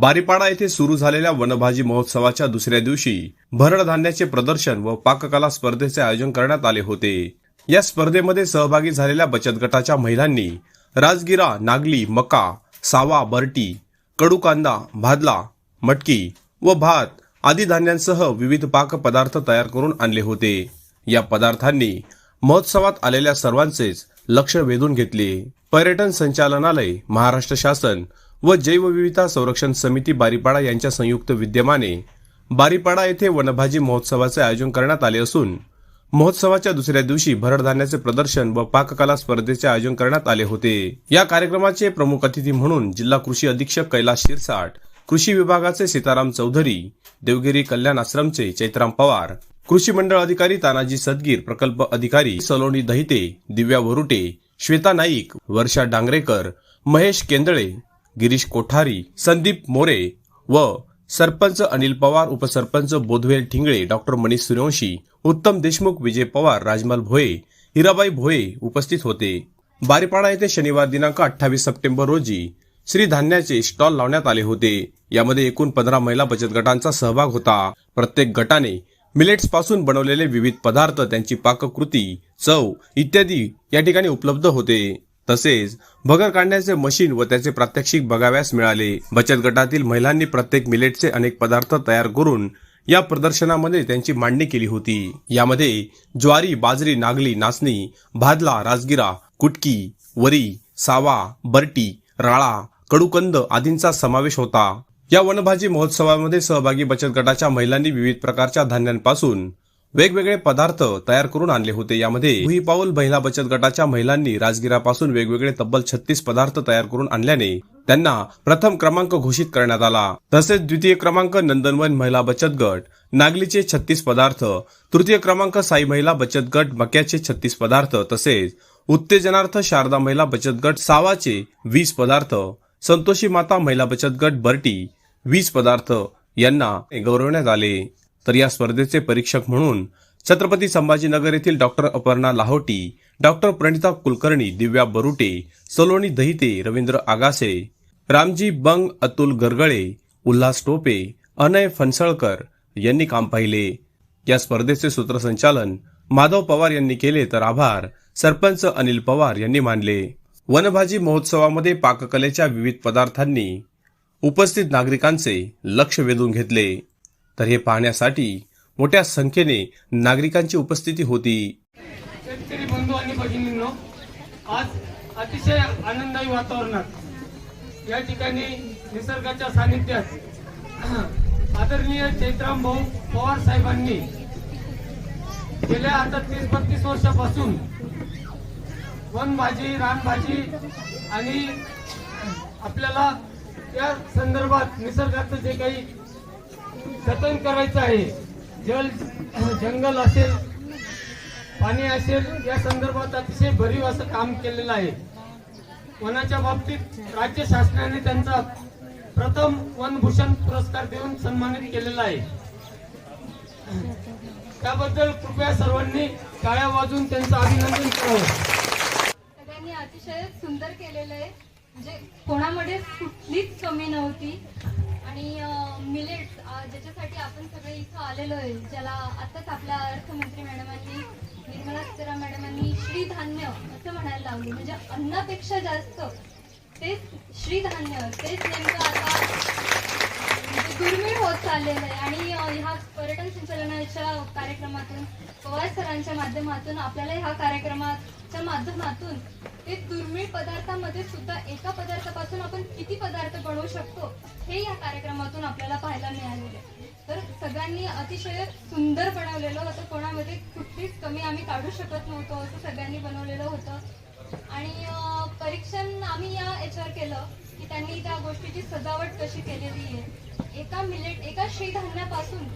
बारीपाडा येथे सुरू झालेल्या वनभाजी महोत्सवाच्या दुसऱ्या दिवशी भरड धान्याचे प्रदर्शन व पाककला स्पर्धेचे आयोजन करण्यात आले होते. या स्पर्धेमध्ये सहभागी झालेल्या बचत गटाच्या महिलांनी राजगिरा नागली मका सावा बरटी कडू कांदा भादला मटकी व भात आदी धान्यांसह विविध पाक पदार्थ तयार करून आणले होते. या पदार्थांनी महोत्सवात आलेल्या सर्वांचेच लक्ष वेधून घेतले. पर्यटन संचालनालय महाराष्ट्र शासन व जैवविविधता संरक्षण समिती बारीपाडा यांच्या संयुक्त विद्यमाने बारीपाडा येथे वनभाजी महोत्सवाचे आयोजन करण्यात आले असून महोत्सवाच्या दुसऱ्या दिवशी भरडधान्याचे प्रदर्शन व पाककला स्पर्धेचे आयोजन करण्यात आले होते. या कार्यक्रमाचे प्रमुख अतिथी म्हणून जिल्हा कृषी अधीक्षक कैलास शिरसाट कृषी विभागाचे सीताराम चौधरी देवगिरी कल्याण आश्रमचे चैत्राम पवार कृषी मंडळ अधिकारी तानाजी सदगीर प्रकल्प अधिकारी सलोनी दहिते दिव्या वरुटे श्वेता नाईक वर्षा डांगरेकर महेश केंदळे गिरीश कोठारी संदीप मोरे व सरपंच अनिल पवार उपसरपंच बोधवेल ठिंगळे डॉक्टर मनीष सूर्यवंशी उत्तम देशमुख विजय पवार राजमल भोये हिराबाई भोये उपस्थित होते. बारीपाडा येथे शनिवार दिनांक अठ्ठावीस सप्टेंबर रोजी श्री धान्याचे स्टॉल लावण्यात आले होते. यामध्ये एकूण पंधरा महिला बचत गटांचा सहभाग होता. प्रत्येक गटाने मिलेट्सपासून बनवलेले विविध पदार्थ त्यांची पाककृती चव इत्यादी या ठिकाणी उपलब्ध होते. तसेच भगर काढण्याचे मशीन व त्याचे प्रात्यक्षिक बघाव्यास मिळाले. बचत गटातील महिलांनी प्रत्येक मिलेटचे अनेक पदार्थ तयार करून या प्रदर्शनामध्ये त्यांची मांडणी केली होती. यामध्ये ज्वारी बाजरी नागली नाचणी भादला राजगिरा कुटकी वरी सावा बरटी राळा कडुकंद आदींचा समावेश होता. या वनभाजी महोत्सवामध्ये सहभागी बचत गटाच्या महिलांनी विविध प्रकारच्या धान्यांपासून वेगवेगळे पदार्थ तयार करून आणले होते. यामध्ये भुई पाऊल महिला बचत गटाच्या महिलांनी राजगिरापासून वेगवेगळे तब्बल छत्तीस पदार्थ तयार करून आणल्याने त्यांना प्रथम क्रमांक घोषित करण्यात आला. तसेच द्वितीय क्रमांक नंदनवन महिला बचत गट नागलीचे छत्तीस पदार्थ तृतीय क्रमांक साई महिला बचत गट मक्याचे छत्तीस पदार्थ तसेच उत्तेजनार्थ शारदा महिला बचत गट सावाचे वीस पदार्थ संतोषी माता महिला बचत गट बर्टी वीस पदार्थ यांना गौरवण्यात आले. तर या स्पर्धेचे परीक्षक म्हणून छत्रपती संभाजीनगर येथील डॉक्टर अपर्णा लाहोटी डॉक्टर प्रणिता कुलकर्णी दिव्या बरुटे सलोनी दहिते रवींद्र आगासे रामजी बंग अतुल गरगळे उल्हास टोपे अनय फणसळकर यांनी काम पाहिले. या स्पर्धेचे सूत्रसंचालन माधव पवार यांनी केले तर आभार सरपंच अनिल पवार यांनी मानले. वनभाजी महोत्सवामध्ये पाककलेच्या विविध पदार्थांनी उपस्थित नागरिकांचे लक्ष वेधून घेतले. तर हे पाहण्यासाठी मोठ्या संख्येने नागरिकांची उपस्थिती होती. शेतकरी बंधू आणि भगिनींनो आज अतिशय आनंदायी वातावरणात या ठिकाणी निसर्गाच्या सानिध्यात आदरणीय चैत्राम भाऊ पवार साहेबांनी गेल्या आता तीस बत्तीस वर्षापासून वनभाजी रानभाजी आणि आपल्याला या संदर्भात निसर्गाचं जे काही जतन करायचं आहे. जल जंगल असेल पाणी असेल या संदर्भात अतिशय भरीव असं काम केलेलं आहे. वनाच्या बाबतीत राज्य शासनाने त्यांचा प्रथम वनभूषण पुरस्कार देऊन सन्मानित केलेला आहे. त्याबद्दल कृपया सर्वांनी टाळ्या वाजून त्यांचं अभिनंदन करावं. सगळ्यांनी अतिशय सुंदर केलेलं आहे. म्हणजे कोणामध्ये कुठलीच कमी नव्हती. आणि मिलेट ज्याच्यासाठी आपण सगळे इथं आलेलो आहे ज्याला आताच आपल्या अर्थमंत्री मॅडमांनी निर्मला सीताराम मॅडमांनी श्रीधान्य असं म्हणायला लावलं. म्हणजे अन्नापेक्षा जास्त तेच श्रीधान्य तेच नेमकं आता दुर्मिळ होत चाललेलं आहे. आणि ह्या पर्यटन संचालनाच्या कार्यक्रमातून पवार सरांच्या माध्यमातून आपल्याला ह्या कार्यक्रमाच्या माध्यमातून ते दुर्मिळ पदार्थामध्ये सुद्धा एका पदार्थापासून आपण किती पदार्थ बनवू शकतो हे या कार्यक्रमातून आपल्याला पाहायला मिळालेले तर सगळ्यांनी अतिशय सुंदर बनवलेलं होतं कोणामध्ये कुठलीच कमी आम्ही काढू शकत नव्हतो असं सगळ्यांनी बनवलेलं होतं. आणि परीक्षण आम्ही या याच्यावर केलं की त्यांनी त्या गोष्टीची सजावट कशी केलेली आहे. एका मिलेट एका श्रीधान्यापासून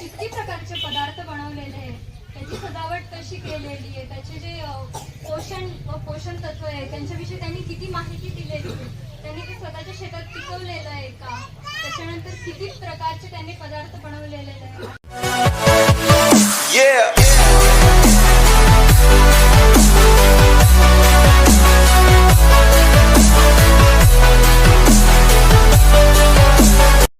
किती प्रकारचे पदार्थ बनवलेले आहेत त्याची सजावट कशी केलेली आहे त्याचे जे पोषण पोषण तत्व आहे त्यांच्याविषयी त्यांनी किती माहिती दिलेली त्यांनी ते स्वतःच्या शेतात पिकवलेलं आहे का? त्याच्यानंतर किती प्रकारचे त्यांनी पदार्थ बनवलेले आहेत?